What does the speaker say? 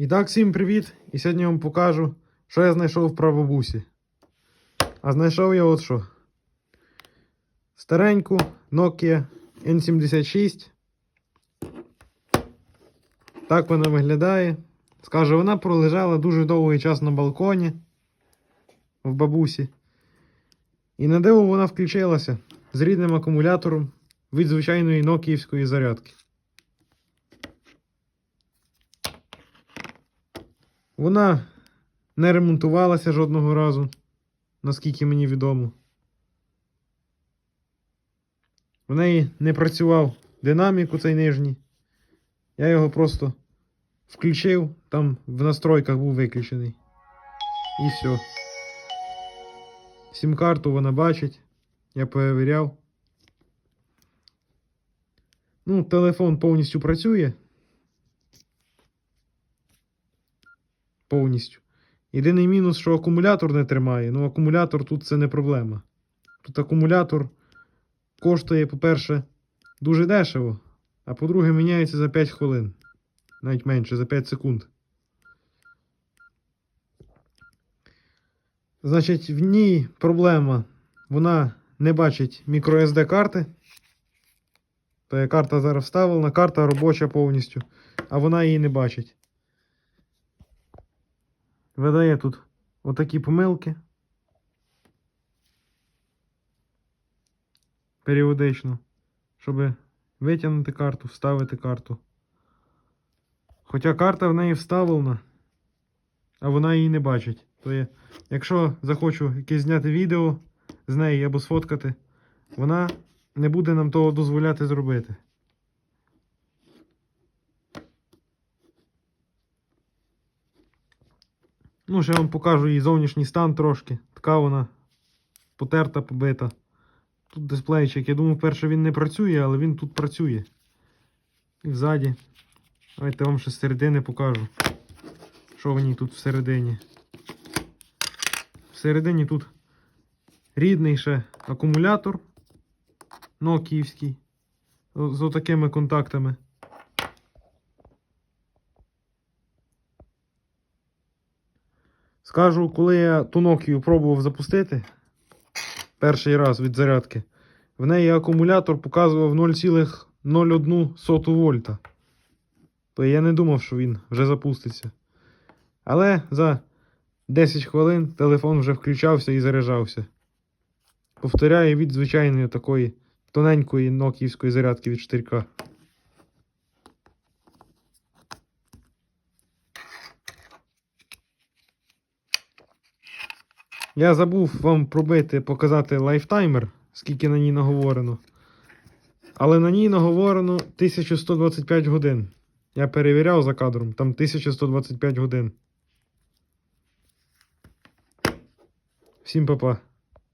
І так, всім привіт! І сьогодні вам покажу, що я знайшов в прабабусі. А знайшов я от що. Стареньку Nokia N76. Так вона виглядає. Скажу, вона пролежала дуже довгий час на балконі в бабусі. І на диво вона включилася з рідним акумулятором від звичайної нокіївської зарядки. Вона не ремонтувалася жодного разу, наскільки мені відомо. В неї не працював динамік у цей нижній. Я його просто включив, там в настройках був виключений. І все. Сім-карту вона бачить. Я перевіряв. Ну, телефон повністю працює. Повністю. Єдиний мінус, що акумулятор не тримає. Ну, акумулятор тут це не проблема. Тут акумулятор коштує, по-перше, дуже дешево, а по-друге, міняється за 5 хвилин. Навіть менше, за 5 секунд. Значить, в ній проблема. Вона не бачить microSD карти. Є карта зараз вставлена, карта робоча повністю, а вона її не бачить. Видає тут отакі помилки. Періодично. Щоб витягнути карту, вставити карту. Хоча карта в неї вставлена, а вона її не бачить. То є, якщо захочу якесь зняти відео з неї або сфоткати, вона не буде нам того дозволяти зробити. Ну, ще вам покажу її зовнішній стан трошки. Така вона потерта, побита. Тут дисплейчик. Я думав, перше він не працює, але він тут працює. І взаді. Давайте вам ще з середини покажу. Що в ній тут всередині. Всередині тут рідний ще акумулятор нокіївський. З отакими контактами. Скажу, коли я ту Nokia пробував запустити перший раз від зарядки, в неї акумулятор показував 0,01 вольта. То я не думав, що він вже запуститься. Але за 10 хвилин телефон вже включався і заряджався. Повторяю від звичайної такої тоненької нокіївської зарядки від 4К. Я забув вам пробити, показати лайфтаймер, скільки на ній наговорено. Але на ній наговорено 1125 годин. Я перевіряв за кадром, там 1125 годин. Всім па-па.